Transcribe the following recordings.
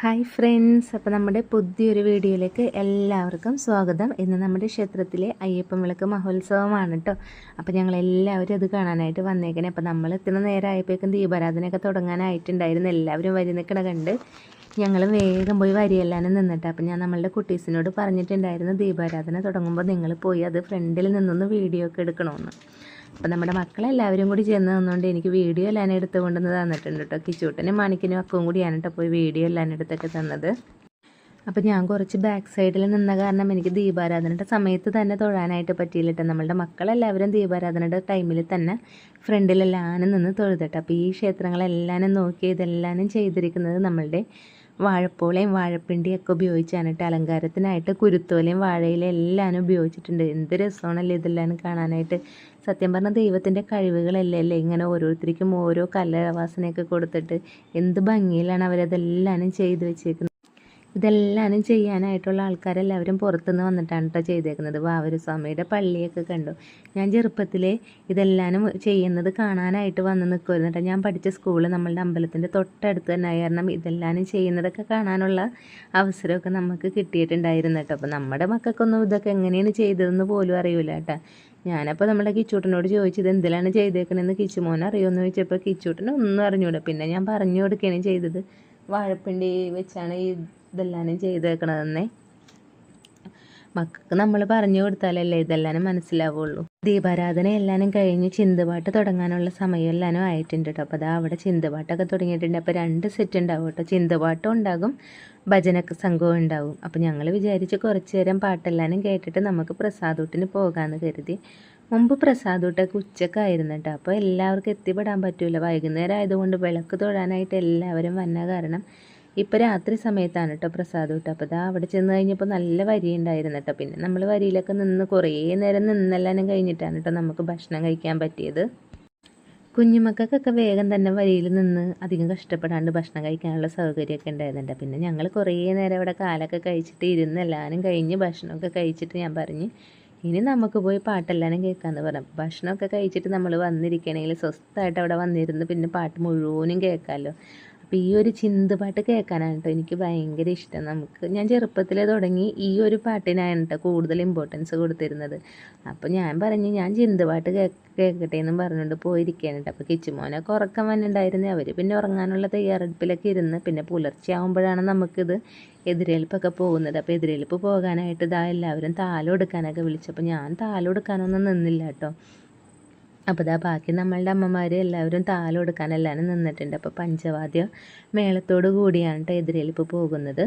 Hi friends അപ്പോൾ നമ്മുടെ പുതിയൊരു വീഡിയോയിലേക്ക് എല്ലാവർക്കും സ്വാഗതം. ഇന്ന് നമ്മുടെ ക്ഷേത്രത്തിലെ അയ്യപ്പൻ വിളക്ക് മഹോത്സവമാണ് കേട്ടോ അപ്പോൾ ഞങ്ങൾ എല്ലാവരും അത് കാണാനായിട്ട് വന്നേക്കണേ. അപ്പോൾ നമ്മൾ എത്തുന്ന നേരമായപ്പോഴേക്കും ദീപാരാധനയൊക്കെ തുടങ്ങാനായിട്ടുണ്ടായിരുന്നു. എല്ലാവരും വരി നിൽക്കണ കണ്ട് ഞങ്ങൾ വേഗം പോയി വരിയെല്ലാനും നിന്നിട്ട്. അപ്പം ഞാൻ നമ്മളുടെ കുട്ടീസിനോട് പറഞ്ഞിട്ടുണ്ടായിരുന്നു ദീപാരാധന തുടങ്ങുമ്പോൾ നിങ്ങൾ പോയി അത് ഫ്രണ്ടിൽ നിന്നൊന്ന് വീഡിയോ ഒക്കെ എടുക്കണമെന്ന് അപ്പം നമ്മുടെ മക്കളെല്ലാവരും കൂടി ചെന്ന് തന്നുകൊണ്ട് എനിക്ക് വീഡിയോ എല്ലാം എടുത്ത് കൊണ്ടുവന്ന് തന്നിട്ടുണ്ട് കേട്ടോ. കിച്ചൂട്ടനും മാണിക്കനും അക്കവും കൂടിയാണ് കേട്ടോ പോയി വീഡിയോ എല്ലാം എടുത്തൊക്കെ തന്നത്. അപ്പം ഞാൻ കുറച്ച് ബാക്ക് സൈഡിൽ നിന്ന കാരണം എനിക്ക് ദീപാരാധനയുടെ സമയത്ത് തന്നെ തൊഴാനായിട്ട് പറ്റിയില്ല കേട്ടോ. നമ്മളുടെ മക്കളെല്ലാവരും ദീപാരാധനയുടെ ടൈമിൽ തന്നെ ഫ്രണ്ടിലെല്ലാനും നിന്ന് തൊഴുതട്ടെ അപ്പോൾ ഈ ക്ഷേത്രങ്ങളെല്ലാനും നോക്കി ഇതെല്ലാനും ചെയ്തിരിക്കുന്നത് നമ്മളുടെ വാഴപ്പോളയും വാഴപ്പിണ്ടിയൊക്കെ ഉപയോഗിച്ചാണ് കേട്ടോ അലങ്കാരത്തിനായിട്ട് കുരുത്തോലയും വാഴയിലും എല്ലാം ഉപയോഗിച്ചിട്ടുണ്ട്. എന്ത് രസമാണല്ലേ ഇതെല്ലാം കാണാനായിട്ട്. സത്യം പറഞ്ഞാൽ ദൈവത്തിന്റെ കഴിവുകളല്ലേ അല്ലേ? ഇങ്ങനെ ഓരോരുത്തർക്കും ഓരോ കലവാസനയൊക്കെ കൊടുത്തിട്ട് എന്ത് ഭംഗിയിലാണ് അവരതെല്ലാം ചെയ്തു വെച്ചേക്കുന്നത്. ഇതെല്ലാം ചെയ്യാനായിട്ടുള്ള ആൾക്കാരെല്ലാവരും പുറത്തുനിന്ന് വന്നിട്ടാണ് കേട്ടോ ചെയ്തേക്കുന്നത്. സ്വാമിയുടെ പള്ളിയൊക്കെ കണ്ടു. ഞാൻ ചെറുപ്പത്തിൽ ഇതെല്ലാം ചെയ്യുന്നത് കാണാനായിട്ട് വന്ന് നിൽക്കുമായിരുന്നു കേട്ടോ ഞാൻ പഠിച്ച സ്കൂൾ നമ്മളുടെ അമ്പലത്തിന്റെ തൊട്ടടുത്ത് തന്നെ കാരണം ഇതെല്ലാം ചെയ്യുന്നതൊക്കെ കാണാനുള്ള അവസരമൊക്കെ നമുക്ക് കിട്ടിയിട്ടുണ്ടായിരുന്നു കേട്ടോ അപ്പോൾ നമ്മുടെ മക്കൾക്കൊന്നും ഇതൊക്കെ എങ്ങനെയാണ് ചെയ്തതെന്ന് പോലും അറിയില്ല കേട്ടോ ഞാനപ്പോൾ നമ്മുടെ കിച്ചൂട്ടനോട് ചോദിച്ചത് എന്തിലാണ് ചെയ്തേക്കണമെന്ന് കിച്ചുമോൻ അറിയുമെന്ന് ചോദിച്ചപ്പോൾ കിച്ചൂട്ടനൊന്നും അറിഞ്ഞൂടാ. പിന്നെ ഞാൻ പറഞ്ഞു കൊടുക്കുകയാണ് ചെയ്തത് വാഴപ്പിണ്ടി വെച്ചാണ് ഈ ഇതെല്ലാം ചെയ്തേക്കണതെന്നേ. മക്കൾക്ക് നമ്മൾ പറഞ്ഞു കൊടുത്താലല്ലേ ഇതെല്ലാം മനസ്സിലാവുള്ളൂ. ദീപാരാധന എല്ലാനും കഴിഞ്ഞ് ചിന്തപാട്ട് തുടങ്ങാനുള്ള സമയം എല്ലാനും ആയിട്ടുണ്ട് കേട്ടോ അപ്പോൾ അതാ അവിടെ ചിന്തപാട്ടൊക്കെ തുടങ്ങിയിട്ടുണ്ട്. അപ്പോൾ രണ്ട് സെറ്റ് ഉണ്ടാവും കേട്ടോ ചിന്തപാട്ടും ഉണ്ടാകും ഭജനക്ക് സംഘവും ഉണ്ടാവും. അപ്പോൾ ഞങ്ങൾ വിചാരിച്ച് കുറച്ച് നേരം പാട്ടെല്ലാനും കേട്ടിട്ട് നമുക്ക് പ്രസാദൂട്ടിന് പോകാമെന്ന് കരുതി. മുമ്പ് പ്രസാദൂട്ടൊക്കെ ഉച്ചക്കായിരുന്നു കേട്ടോ അപ്പോൾ എല്ലാവർക്കും എത്തിപ്പെടാൻ പറ്റില്ല വൈകുന്നേരം ആയതുകൊണ്ട് വിളക്ക് തൊഴാനായിട്ട് എല്ലാവരും വന്ന കാരണം ഇപ്പോൾ രാത്രി സമയത്താണ് കേട്ടോ പ്രസാദം കേട്ടോ അപ്പോൾ ഇതാ അവിടെ ചെന്ന് കഴിഞ്ഞപ്പോൾ നല്ല വരി ഉണ്ടായിരുന്നു കേട്ടോ പിന്നെ നമ്മൾ വരിയിലൊക്കെ നിന്ന് കുറേ നേരം നിന്നെല്ലാനും കഴിഞ്ഞിട്ടാണ് കേട്ടോ നമുക്ക് ഭക്ഷണം കഴിക്കാൻ പറ്റിയത്. കുഞ്ഞുമക്കൾക്കൊക്കെ വേഗം തന്നെ വരിയിൽ നിന്ന് അധികം കഷ്ടപ്പെടാണ്ട് ഭക്ഷണം കഴിക്കാനുള്ള സൗകര്യമൊക്കെ ഉണ്ടായിരുന്നുണ്ട്. പിന്നെ ഞങ്ങൾ കുറേ നേരം അവിടെ കാലൊക്കെ കഴിച്ചിട്ട് ഇരുന്ന് എല്ലാവരും കഴിഞ്ഞ് ഭക്ഷണമൊക്കെ കഴിച്ചിട്ട് ഞാൻ പറഞ്ഞ് ഇനി നമുക്ക് പോയി പാട്ടെല്ലാനും കേൾക്കാമെന്ന് പറഞ്ഞു. ഭക്ഷണമൊക്കെ കഴിച്ചിട്ട് നമ്മൾ വന്നിരിക്കണമെങ്കിൽ സ്വസ്ഥമായിട്ട് അവിടെ വന്നിരുന്ന് പിന്നെ പാട്ട് മുഴുവനും കേൾക്കാമല്ലോ അപ്പോൾ ഈ ഒരു ചിന്തുപാട്ട് കേൾക്കാനാണ് കേട്ടോ എനിക്ക് ഭയങ്കര ഇഷ്ടം. നമുക്ക് ഞാൻ ചെറുപ്പത്തിലേ തുടങ്ങി ഈ ഒരു പാട്ടിനാണ് കൂടുതൽ ഇമ്പോർട്ടൻസ് കൊടുത്തിരുന്നത്. അപ്പോൾ ഞാൻ പറഞ്ഞു ഞാൻ ചിന്തുപാട്ട് കേ കേൾക്കട്ടെ എന്നും പറഞ്ഞുകൊണ്ട് പോയിരിക്കുകയാണ് കേട്ടോ അപ്പോൾ കിച്ചുമോനൊക്കെ ഉറക്കം വന്നിട്ടുണ്ടായിരുന്നു. അവർ പിന്നെ ഉറങ്ങാനുള്ള തയ്യാറെടുപ്പിലൊക്കെ ഇരുന്ന് പിന്നെ പുലർച്ചെ ആകുമ്പോഴാണ് നമുക്കിത് എതിരേൽപ്പൊക്കെ പോകുന്നത്. അപ്പോൾ എതിരേൽപ്പ് പോകാനായിട്ട് ഇതാ എല്ലാവരും താലം എടുക്കാനൊക്കെ വിളിച്ചപ്പോൾ ഞാൻ താലം എടുക്കാനൊന്നും നിന്നില്ല കേട്ടോ അപ്പോൾ ഇതാ ബാക്കി നമ്മളുടെ അമ്മമാർ എല്ലാവരും താലം കൊടുക്കാനെല്ലാവരും നിന്നിട്ടുണ്ട്. അപ്പോൾ പഞ്ചവാദ്യം മേളത്തോടു കൂടിയാണ് കേട്ടോ എതിരേൽപ്പ് പോകുന്നത്.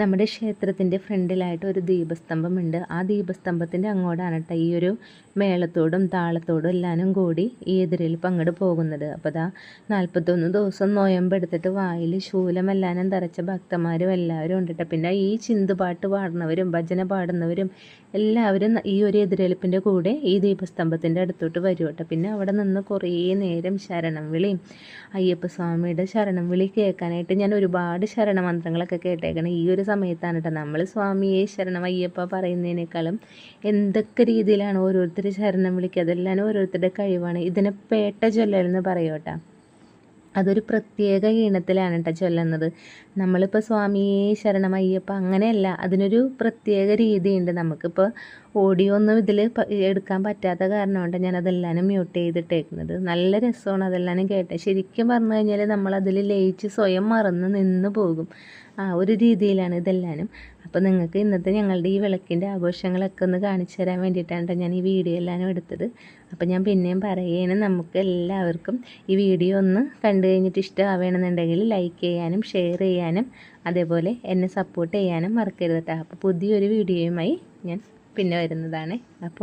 നമ്മുടെ ക്ഷേത്രത്തിന്റെ ഫ്രണ്ടിലായിട്ട് ഒരു ദീപസ്തംഭമുണ്ട്. ആ ദീപസ്തംഭത്തിന്റെ അങ്ങോട്ടാണ് കേട്ടോ ഈ ഒരു മേളത്തോടും താളത്തോടും എല്ലാനും കൂടി ഈ എതിരിൽ പങ്കെടു പോകുന്നത്. അപ്പോൾ അതാ നാൽപ്പത്തൊന്ന് ദിവസം നോയമ്പെടുത്തിട്ട് വായിൽ ശൂലമെല്ലാനും തറച്ച ഭക്തന്മാരും എല്ലാവരും ഉണ്ട് പിന്നെ ഈ ചിന്തുപാട്ട് പാടുന്നവരും ഭജന പാടുന്നവരും എല്ലാവരും ഈ ഒരു എതിരേൽപ്പിന്റെ കൂടെ ഈ ദീപസ്തംഭത്തിന്റെ അടുത്തോട്ട് വരും കേട്ടോ പിന്നെ അവിടെ നിന്ന് കുറേ നേരം ശരണം അയ്യപ്പ സ്വാമിയുടെ ശരണം വിളി കേൾക്കാനായിട്ട് ഞാൻ ഒരുപാട് ശരണമന്ത്രങ്ങളൊക്കെ കേട്ടേക്കണം. ഈ ഒരു സമയത്താണ് കേട്ടോ നമ്മൾ സ്വാമിയെ ശരണം അയ്യപ്പ പറയുന്നതിനേക്കാളും എന്തൊക്കെ രീതിയിലാണ് ഓരോരുത്തർ ശരണം വിളിക്കുക. അതെല്ലാം ഓരോരുത്തരുടെ കഴിവാണ്. ഇതിനെ പേട്ട ചൊല്ലലെന്ന് പറയും കേട്ടോ അതൊരു പ്രത്യേക ഈണത്തിലാണ് കേട്ടോ ചൊല്ലുന്നത്. നമ്മളിപ്പോൾ സ്വാമിയെ ശരണം അയ്യപ്പ അങ്ങനെയല്ല അതിനൊരു പ്രത്യേക രീതിയുണ്ട്. നമുക്കിപ്പോൾ ഓഡിയോ ഒന്നും ഇതിൽ എടുക്കാൻ പറ്റാത്ത കാരണം കൊണ്ട് ഞാൻ അതെല്ലാം മ്യൂട്ട് ചെയ്തിട്ടേക്കുന്നത്. നല്ല രസമാണ് അതെല്ലാം കേട്ടത് ശരിക്കും പറഞ്ഞു കഴിഞ്ഞാൽ നമ്മളതിൽ ലയിച്ച് സ്വയം മറന്ന് നിന്ന് പോകും. ആ ഒരു രീതിയിലാണ് ഇതെല്ലാനും. അപ്പോൾ നിങ്ങൾക്ക് ഇന്നത്തെ ഞങ്ങളുടെ ഈ വിളക്കിന്റെ ആഘോഷങ്ങളൊക്കെ ഒന്ന് കാണിച്ചു തരാൻ വേണ്ടിയിട്ടാണ് ഞാൻ ഈ വീഡിയോ എല്ലാം എടുത്തത്. അപ്പോൾ ഞാൻ പിന്നെയും പറയുകയാണ് നമുക്ക് എല്ലാവർക്കും ഈ വീഡിയോ ഒന്ന് കണ്ടു കഴിഞ്ഞിട്ട് ഇഷ്ടമാവണമെന്നുണ്ടെങ്കിൽ ലൈക്ക് ചെയ്യാനും ഷെയർ ചെയ്യാനും അതേപോലെ എന്നെ സപ്പോർട്ട് ചെയ്യാനും മറക്കരുത് കേട്ടോ അപ്പോൾ പുതിയൊരു വീഡിയോയുമായി ഞാൻ പിന്നെ വരുന്നതാണ്. അപ്പോൾ